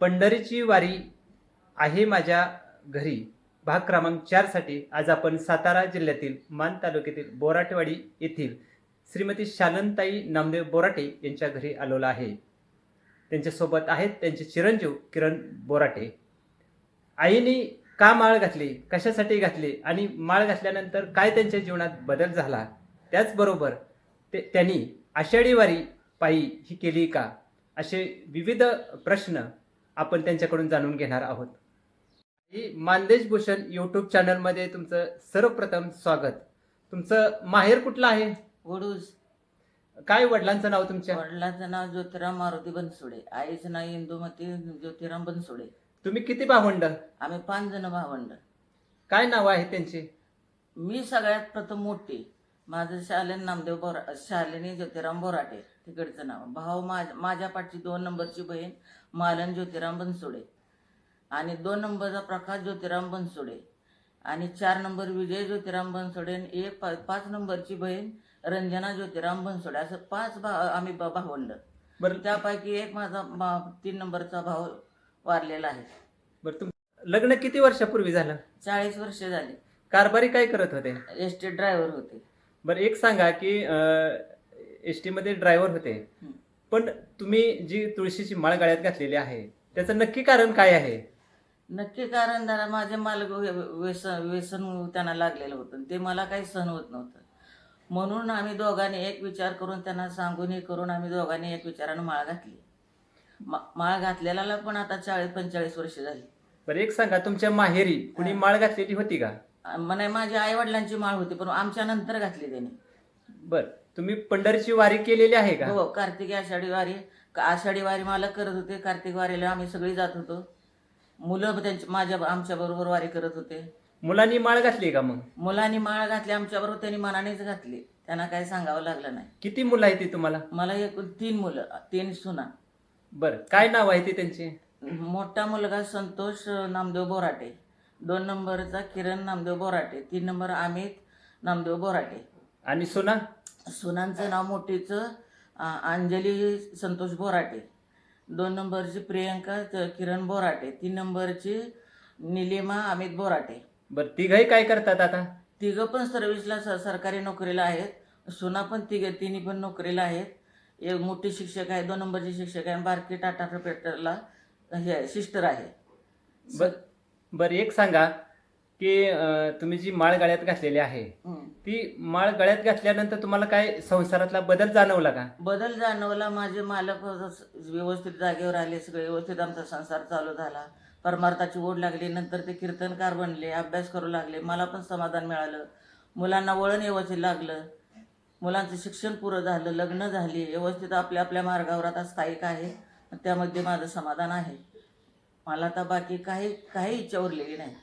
पंढरीची वारी आहे माझ्या घरी. भाग क्रमांक चारसाठी आज आपण सातारा जिल्ह्यातील मान तालुक्यातील बोराटेवाडी येथील श्रीमती शालनताई नामदेव बोराटे यांच्या घरी आलेलो आहे. त्यांच्यासोबत आहेत त्यांचे चिरंजीव किरण बोराटे. आईने का माळ घातली? कशासाठी घातली? आणि माळ घातल्यानंतर काय त्यांच्या जीवनात बदल झाला? त्याचबरोबर ते त्यांनी आषाढी वारी पायी ही केली का? असे विविध प्रश्न आपण त्यांच्याकडून जाणून घेणार आहोत. ही मानदेश भूषण यूट्यूब चॅनलमध्ये तुमचं सर्वप्रथम स्वागत. तुमचं माहेर कुठलं आहे? वडूज. काय वडिलांचं नाव तुमच्या? वडिलांचं नाव ज्योतिराम मारुती बनसोडे. आईचं नाव इंदुमती ज्योतिराम बनसोडे. तुम्ही किती भावंड? आम्ही पाच जण भावंड. काय नाव आहे त्यांचे? मी सगळ्यात प्रथम मोठी. माझं शालेन नामदेव बोरा शालिनी ज्योतिराम बोराटे तिकडचं नाव. भाऊ माझ माझ्या पाठची दोन नंबरची बहीण मालन ज्योतिराम बनसोडे. आणि दोन नंबरचा प्रकाश ज्योतिराम बनसोडे. आणि चार नंबर विजय ज्योतिराम बनसोडे आणि एक पा पाच नंबरची बहीण रंजना ज्योतिराम बनसोडे. असं पाच भा आम्ही ब- भावंड. बरं. त्यापैकी एक माझा भा- तीन नंबरचा भाऊ वारलेला आहे. बरं तुम लग्न किती वर्षापूर्वी झालं? चाळीस वर्ष झाली. कारभारी काय करत होते? एस टी ड्रायव्हर होते. बरं एक सांगा की एस टीमध्ये ड्रायव्हर होते. हं. पण तुम्ही जी तुळशीची माळ गळ्यात घातलेली आहे त्याचं नक्की कारण काय आहे? नक्की कारण जरा माझे मालक व्य- व्यसन व्यसन त्यांना लागलेलं होतं ते मला काही सहन होत नव्हतं. म्हणून आम्ही दोघांनी एक विचार करून त्यांना सांगून हे करून आम्ही दोघांनी एक विचारानं माळ घातली. मा- माळ घातलेला पण आता चाळीस पंचेचाळीस वर्ष झाली. बरं एक सांगा तुमच्या माहेरी कुणी माळ घातलेली होती का? म्हणे माझ्या आई वडिलांची माळ होती पण आमच्या नंतर घातली त्यांनी. बर. तुम्ही पंढरीची वारी केलेली आहे का? हो कार्तिकी आषाढी वारी. का- आषाढी वारी मला करत होते. कार्तिक वारीला आम्ही सगळी जात होतो. मुलं त्यांची माझ्या आमच्या बरोबर वारी करत होते. मुलांनी माळ घातली का मग? मुलांनी माळ घातली आमच्याबरोबर त्यांनी मनानेच घातली. त्यांना काही सांगावं लागलं नाही. किती मुलं आहे ती तुम्हाला? मला एकूण तीन मुलं तीन सुना. बर काय नाव आहे ती त्यांची? मोठा मुलगा संतोष नामदेव बोराटे. दोन नंबरचा किरण नामदेव बोराटे. तीन नंबर अमित नामदेव बोराटे. आणि सुना? सुनांचं नाव मोठीचं अंजली संतोष बोराटे. दोन नंबरची प्रियंका किरण बोराटे. तीन नंबरची निलिमा अमित बोराटे. बर तिघही काय करतात आता? तिघं पण सर्व्हिसला स सरकारी नोकरीला आहेत. सुना पण तिघं तिन्ही पण नोकरीला आहेत. एक मोठी शिक्षक आहे दोन नंबरची शिक्षक आहे. बारकी टाटा पेटरला हे सिस्टर आहे. बर बर एक सांगा. की तुम्ही जी माळ गळ्यात घातलेली आहे. ती माळ गळ्यात घातल्यानंतर तुम्हाला काय संसारातला बदल जाणवला का? बदल जाणवला. माझे मालक व्यवस्थित जागेवर आले सगळे व्यवस्थित आमचा संसार चालू झाला. परमार्थाची ओढ लागली नंतर ते कीर्तनकार बनले अभ्यास करू लागले. मला पण समाधान मिळालं. मुलांना वळण व्यवस्थित लागलं. मुलांचं शिक्षण पुरं झालं लग्न झाली. व्यवस्थित आपल्या आपल्या मार्गावर आता स्थायिक आहे. त्यामध्ये माझं समाधान आहे. मला आता बाकी काही काही इच्छा उरलेली नाही.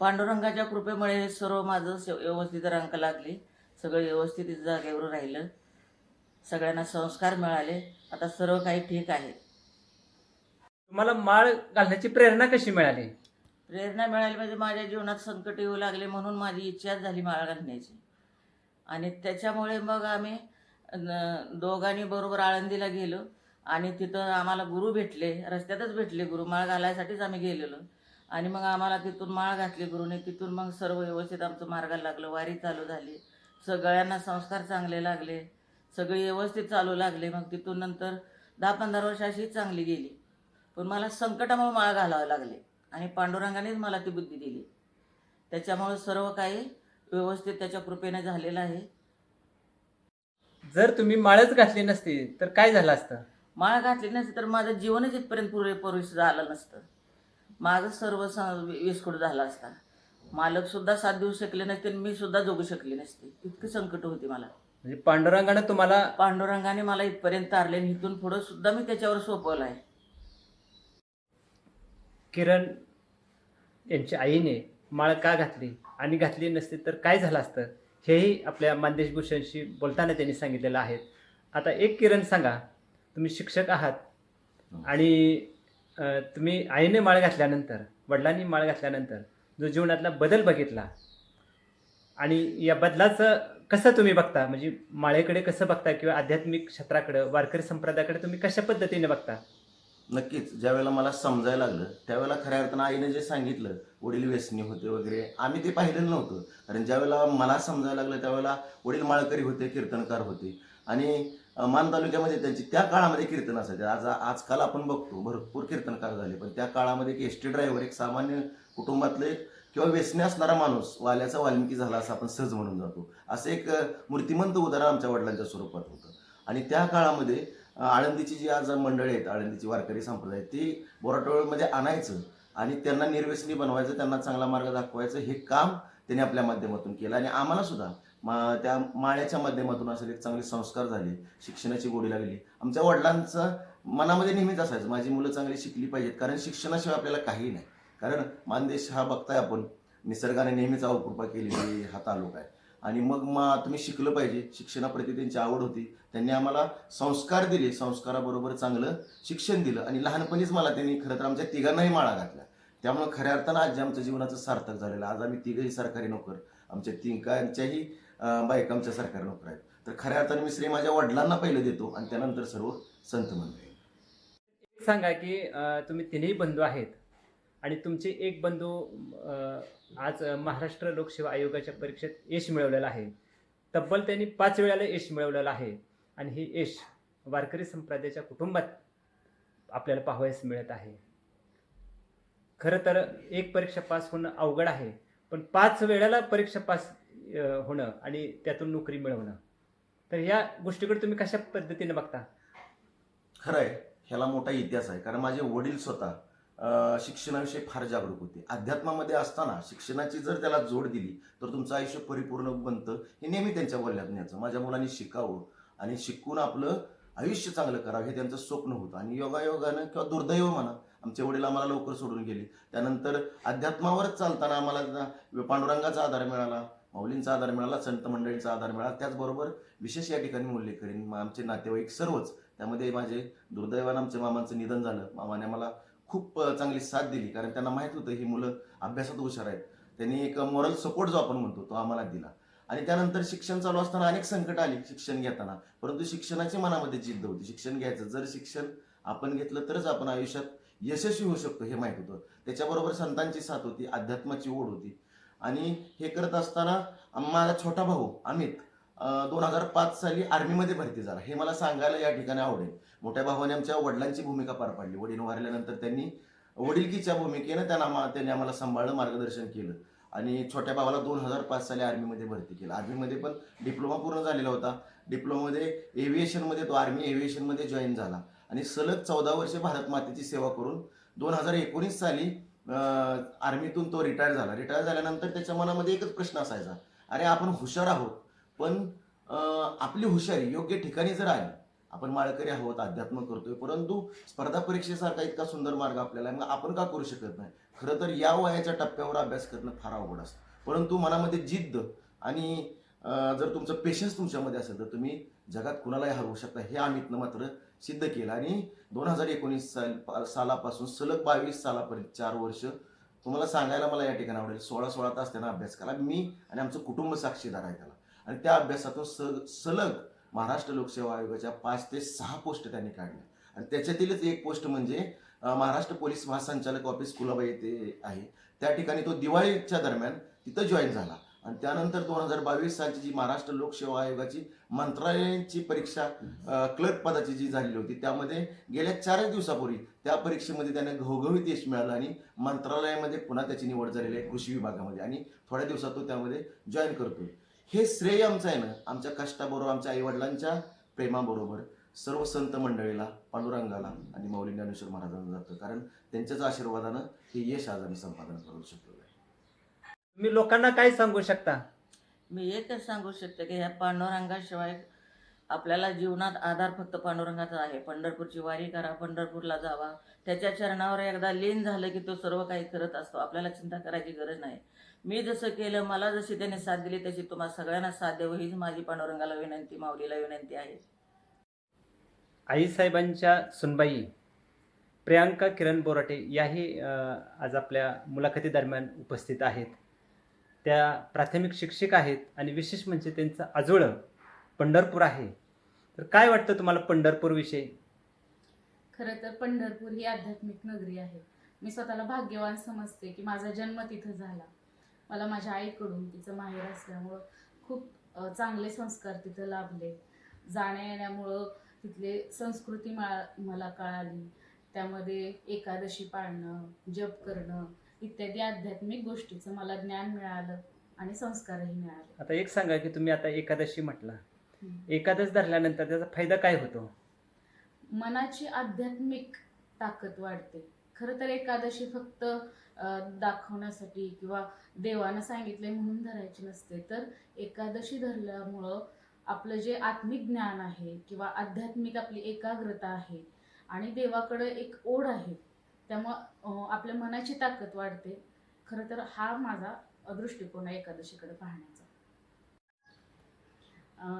पांडुरंगाच्या कृपेमुळे हे सर्व माझं व्यवस्थित रंग लागली. सगळं व्यवस्थित जागेवर राहिलं. सगळ्यांना संस्कार मिळाले. आता सर्व काही ठीक आहे. तुम्हाला माळ घालण्याची प्रेरणा कशी मिळाली? प्रेरणा मिळाली म्हणजे माझ्या जीवनात संकट येऊ लागले म्हणून माझी इच्छाच झाली माळ घालण्याची. आणि त्याच्यामुळे मग आम्ही दोघांनी बरोबर आळंदीला गेलो. आणि तिथं आम्हाला गुरु भेटले. रस्त्यातच भेटले गुरु. माळ घालायसाठीच आम्ही गेलेलो. आणि मग आम्हाला तिथून माळ घातली गुरुने. तिथून मग सर्व व्यवस्थित आमचं मार्गाला लागलं. वारी चालू झाली. सगळ्यांना संस्कार चांगले लागले. सगळी व्यवस्थित चालू लागले. मग तिथून नंतर दहा पंधरा वर्ष अशीच चांगली गेली. पण मला संकटामुळे माळ घालावं लागले. आणि पांडुरंगानेच मला ती बुद्धी दिली. त्याच्यामुळे सर्व काही व्यवस्थित त्याच्या कृपेने झालेलं आहे. जर तुम्ही माळच घातली नसती तर काय झालं असतं? माळ घातली नसती तर माझं जीवनच इथपर्यंत पुरेपूर झालं नसतं. माझं सर्व स विस्कुट झाला असता मालक सुद्धा साथ देऊ शकले नसते आणि मी सुद्धा जगू शकले नसते. इतकी संकट होती मला. म्हणजे पांडुरंगानं तुम्हाला पांडुरंगाने मला इथपर्यंत तारले आणि इथून पुढं सुद्धा मी त्याच्यावर सोपवलं आहे. किरण यांच्या आईने माळ का घातली आणि घातली नसती तर काय झालं असतं? हेही आपल्या मानदेश भूषणशी बोलताना त्यांनी सांगितलेलं आहे. आता एक किरण सांगा. तुम्ही शिक्षक आहात आणि अं, तुम्ही आईने माळ घातल्यानंतर वडिलांनी माळ घातल्यानंतर जो जीवनातला बदल बघितला आणि या बदलाचं कसं तुम्ही बघता? म्हणजे माळेकडे कसं बघता किंवा आध्यात्मिक क्षेत्राकडे वारकरी संप्रदायाकडे तुम्ही कशा पद्धतीने बघता? नक्कीच. ज्या वेळेला मला समजायला लागलं त्यावेळेला खऱ्या अर्थानं आईने जे सांगितलं वडील व्यसनी होते वगैरे आम्ही ते पाहिलेलं नव्हतं. कारण ज्या वेळेला मला समजायला लागलं त्यावेळेला वडील माळकरी होते कीर्तनकार होते. आणि मान तालुक्यामध्ये त्यांची त्या काळामध्ये कीर्तन असायचे. आज आजकाल आपण बघतो भरपूर कीर्तनकार झाले. पण त्या काळामध्ये एक एस टी ड्रायव्हर एक सामान्य कुटुंबातलं एक किंवा व्यसनी असणारा माणूस वाल्याचा वाल्मिकी झाला असं आपण सहज म्हणून जातो. असं एक मूर्तिमंत उदाहरण आमच्या वडिलांच्या स्वरूपात होतं. आणि त्या काळामध्ये आळंदीची जी आज मंडळी आहेत आळंदीची वारकरी संप्रदाय ती बोराटोळमध्ये म्हणजे आणायचं आणि त्यांना निर्व्यसनी बनवायचं त्यांना चांगला मार्ग दाखवायचं हे काम त्यांनी आपल्या माध्यमातून केलं. आणि आम्हाला सुद्धा मा त्या माळ्याच्या माध्यमातून असेल एक चांगले संस्कार झाले शिक्षणाची गोडी लागली. आमच्या वडिलांचं मनामध्ये नेहमीच असायचं माझी मुलं चांगली शिकली पाहिजेत कारण शिक्षणाशिवाय आपल्याला काही नाही. कारण मानदेश हा बघताय आपण निसर्गाने नेहमीच अवकृपा केलेली हा तालुका आहे. आणि मग मा तुम्ही शिकलं पाहिजे शिक्षणाप्रती त्यांची आवड होती त्यांनी आम्हाला संस्कार दिले संस्काराबरोबर चांगलं शिक्षण दिलं. आणि लहानपणीच मला त्यांनी खरं तर आमच्या तिघांनाही माळा घातल्या त्यामुळे खऱ्या अर्थानं आज जे आमच्या जीवनाचं सार्थक झालेलं आज आम्ही तिघही सरकारी नोकर. आमच्या तिघांच्याही बायका आमच्या सरकारी नोकर आहेत. तर खऱ्या अर्थाने मी श्री माझ्या वडिलांना पहिलं देतो आणि त्यानंतर सर्व संत मंडळी. सांगा की अं, तुम्ही तिन्ही बंधू आहेत आणि तुमचे एक बंधू अं, आज महाराष्ट्र लोकसेवा आयोगाच्या परीक्षेत यश मिळवलेलं आहे. तब्बल त्यांनी पाच वेळाला यश मिळवलेलं आहे आणि हे यश वारकरी संप्रदायाच्या कुटुंबात आपल्याला पाहावयास मिळत आहे. खरं तर एक परीक्षा पास होणं अवघड आहे पण पाच वेळाला परीक्षा पास होणं आणि त्यातून नोकरी मिळवणं. तर या गोष्टीकडे तुम्ही कशा पद्धतीने बघता? खरं आहे ह्याला मोठा इतिहास आहे. कारण माझे वडील स्वतः शिक्षणाविषयी फार जागरूक होते. अध्यात्मामध्ये असताना शिक्षणाची जर त्याला जोड दिली तर तुमचं आयुष्य परिपूर्ण बनतं हे नेहमी त्यांच्या बोलण्यात न्यायचं. माझ्या मुलांनी शिकावं आणि शिकून आपलं आयुष्य चांगलं करावं हे त्यांचं स्वप्न होतं. आणि योगायोगानं किंवा दुर्दैव म्हणा आमचे वडील आम्हाला लवकर सोडून गेले. त्यानंतर अध्यात्मावरच चालताना आम्हाला पांडुरंगाचा आधार मिळाला माऊलींचा आधार मिळाला संत मंडळींचा आधार मिळाला. त्याचबरोबर विशेष या ठिकाणी उल्लेख करीन आमचे नातेवाईक सर्वच त्यामध्ये माझे दुर्दैवानं आमच्या मामांचं निधन झालं. मामाने मला खूप चांगली साथ दिली कारण त्यांना माहीत होतं ही मुलं अभ्यासात हुशार आहेत. त्यांनी एक मॉरल सपोर्ट जो आपण म्हणतो तो आम्हाला दिला. आणि त्यानंतर शिक्षण चालू असताना अनेक संकट आली शिक्षण घेताना. परंतु शिक्षणाची मनामध्ये जिद्द होती. शिक्षण घ्यायचं जर शिक्षण आपण घेतलं तरच आपण आयुष्यात यशस्वी होऊ शकतो हे माहीत होतं. त्याच्याबरोबर संतांची साथ होती अध्यात्माची ओढ होती. आणि हे करत असताना माझा छोटा भाऊ अमित दोन हजार पाच साली आर्मीमध्ये भरती झाला. हे मला सांगायला या ठिकाणी आवडेल. मोठ्या भावाने आमच्या वडिलांची भूमिका पार पाडली. वडील वारल्यानंतर त्यांनी वडीलकीच्या भूमिकेनं त्यांना त्यांनी आम्हाला सांभाळलं मार्गदर्शन केलं आणि छोट्या भावाला दोन हजार पाच साली आर्मीमध्ये भरती केलं. आर्मीमध्ये पण डिप्लोमा पूर्ण झालेला होता. डिप्लोमामध्ये एव्हिएशनमध्ये तो आर्मी एव्हिएशनमध्ये जॉईन झाला. आणि सलग चौदा वर्षे भारत मातेची सेवा करून दोन हजार एकोणीस साली आर्मीतून तो रिटायर झाला. रिटायर झाल्यानंतर त्याच्या मनामध्ये एकच प्रश्न असायचा. अरे आपण हुशार आहोत पण आपली हुशारी योग्य ठिकाणी जर आली आपण माळकरी आहोत अध्यात्म करतोय परंतु स्पर्धा परीक्षेसारखा इतका सुंदर मार्ग आपल्याला मग आपण का करू शकत नाही? खरं तर या वयाच्या टप्प्यावर अभ्यास करणं फार अवघड असतं. परंतु मनामध्ये जिद्द आणि जर तुमचं पेशन्स तुमच्यामध्ये असेल तर तुम्ही जगात कुणालाही हरवू शकता. हे आम्हीतनं मात्र सिद्ध केलं. आणि दोन हजार एकोणीस साल सालापासून सलग बावीस सालापर्यंत चार वर्ष तुम्हाला सांगायला मला या ठिकाणी आवडेल. सोळा सोळा तास त्यांना अभ्यास केला. मी आणि आमचं कुटुंब साक्षीदार आहे त्याला. आणि त्या अभ्यासातून स सलग महाराष्ट्र लोकसेवा आयोगाच्या पाच ते सहा पोस्ट त्यांनी काढल्या. आणि त्याच्यातीलच एक पोस्ट म्हणजे महाराष्ट्र पोलीस महासंचालक ऑफिस कुलाबाई येथे आहे. त्या ठिकाणी तो दिवाळीच्या दरम्यान तिथं जॉईन झाला. आणि त्यानंतर दोन हजार बावीस सालची जी महाराष्ट्र लोकसेवा आयोगाची मंत्रालयांची परीक्षा क्लर्क पदाची जी झालेली होती त्यामध्ये गेल्या चारच दिवसापूर्वी त्या परीक्षेमध्ये त्याने घवघवीत यश मिळालं आणि मंत्रालयामध्ये पुन्हा त्याची निवड झालेली आहे कृषी विभागामध्ये आणि थोड्या दिवसात तो त्यामध्ये जॉईन करतोय. हे श्रेय आमचं आहे ना आमच्या कष्टाबरोबर आमच्या आईवडिलांच्या प्रेमाबरोबर सर्व संत मंडळीला पांडुरंगाला आणि मौली ज्ञानेश्वर महाराजांना जातं. कारण त्यांच्याच आशीर्वादानं हे यश आज आम्ही संपादन करू शकतो. तुम्ही लोकांना काय सांगू शकता? मी एकच सांगू शकते की ह्या पांडुरंगाशिवाय आपल्याला जीवनात आधार फक्त पांडुरंगाचा आहे. पंढरपूरची वारी करा पंढरपूरला जावा. त्याच्या चरणावर एकदा लीन झालं की तो सर्व काही करत असतो. आपल्याला चिंता करायची गरज नाही. मी जसं केलं मला जशी त्याने साथ दिली तशी तुम्हाला सगळ्यांना साथ द्यावं हीच माझी पांडुरंगाला विनंती माऊलीला विनंती आहे. आईसाहेबांच्या सुनबाई प्रियांका किरण बोराटे याही आज आपल्या मुलाखती दरम्यान उपस्थित आहेत. त्या प्राथमिक शिक्षक आहेत आणि विशेष म्हणजे त्यांचं आजोळं पंढरपूर आहे. तर काय वाटतं तुम्हाला पंढरपूरविषयी खरं तर पंढरपूर ही आध्यात्मिक नगरी आहे. मी स्वतःला भाग्यवान समजते की माझा जन्म तिथं झाला. मला माझ्या आईकडून तिचं माहेर असल्यामुळं खूप चांगले संस्कार तिथं लाभले. जाण्या येण्यामुळं तिथले संस्कृती मा- मला कळाली. त्यामध्ये एकादशी पाळणं जप करणं इत्यादी आध्यात्मिक गोष्टीचं मला ज्ञान मिळालं आणि संस्कारही मिळाले. आता एक सांगा की तुम्ही आता एकादशी म्हटला. एकादश धरल्यानंतर त्याचा फायदा काय होतो? मनाची आध्यात्मिक ताकद वाढते. खरं तर एकादशी फक्त दाखवण्यासाठी किंवा देवानं सांगितले म्हणून धरायची नसते. तर एकादशी धरल्यामुळं आपलं जे आत्मिक ज्ञान आहे किंवा आध्यात्मिक आपली एकाग्रता आहे आणि देवाकडे एक ओढ आहे त्यामुळं आपल्या मनाची ताकद वाढते. खरं तर हा माझा दृष्टिकोन आहे एकादशीकडे पाहण्याचा.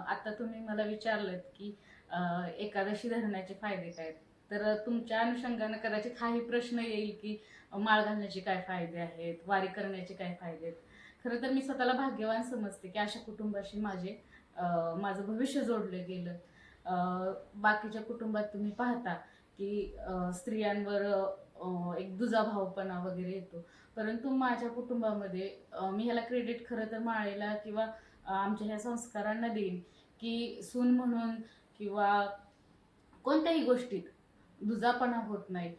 आता तुम्ही मला विचारलं की एकादशी धरण्याचे फायदे काय आहेत? तर तुमच्या अनुषंगानं कदाचित हाही प्रश्न येईल की माळ घालण्याचे काय फायदे आहेत? वारी करण्याचे काय फायदे आहेत? खरं तर मी स्वतःला भाग्यवान समजते की अशा कुटुंबाशी माझे माझं भविष्य जोडलं गेलं. बाकीच्या कुटुंबात तुम्ही पाहता की स्त्रियांवर एक दुजाभावपणा वगैरे येतो. परंतु माझ्या कुटुंबामध्ये मी ह्याला क्रेडिट खरं तर माळेला किंवा आमच्या ह्या संस्कारांना देईन की सून म्हणून किंवा कोणत्याही गोष्टीत दुजापणा होत नाही.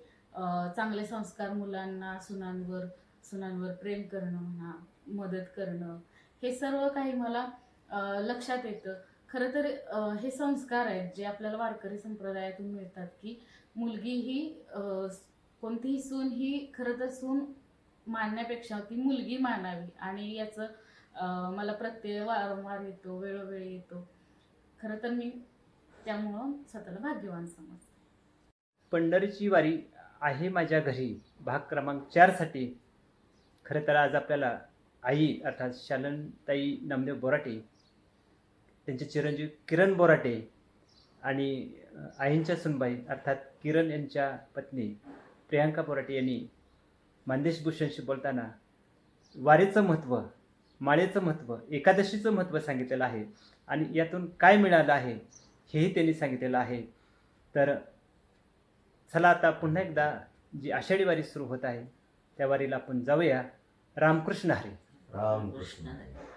चांगले संस्कार मुलांना सुनांवर सुनांवर प्रेम करणं म्हणा मदत करणं हे सर्व काही मला लक्षात येतं. खरं तर हे संस्कार आहेत जे आपल्याला वारकरी संप्रदायातून मिळतात की मुलगी ही कोणतीही सून ही खरं तर सून मानण्यापेक्षा ती मुलगी मानावी आणि याचं मला प्रत्यय वारंवार येतो वेळोवेळी येतो. खरं तर मी त्यामुळं स्वतःला भाग्यवान समजते. पंढरीची वारी आहे माझ्या घरी. भाग क्रमांक चारसाठी खरं तर आज आपल्याला आई अर्थात शालनताई नामदेव बोराटे त्यांचे चिरंजीव किरण बोराटे आणि आईंच्या सुनबाई अर्थात किरण यांच्या पत्नी प्रियांका बोराटे यांनी मानदेश भूषणशी बोलताना वारीचं महत्त्व माळेचं महत्त्व एकादशीचं महत्त्व सांगितलेलं आहे आणि यातून काय मिळालं आहे हेही त्यांनी सांगितलेलं आहे. तर चला आता पुन्हा एकदा जी आषाढी वारी सुरू होत आहे त्या वारीला आपण जाऊया. रामकृष्ण हरे. रामकृष्ण हरे.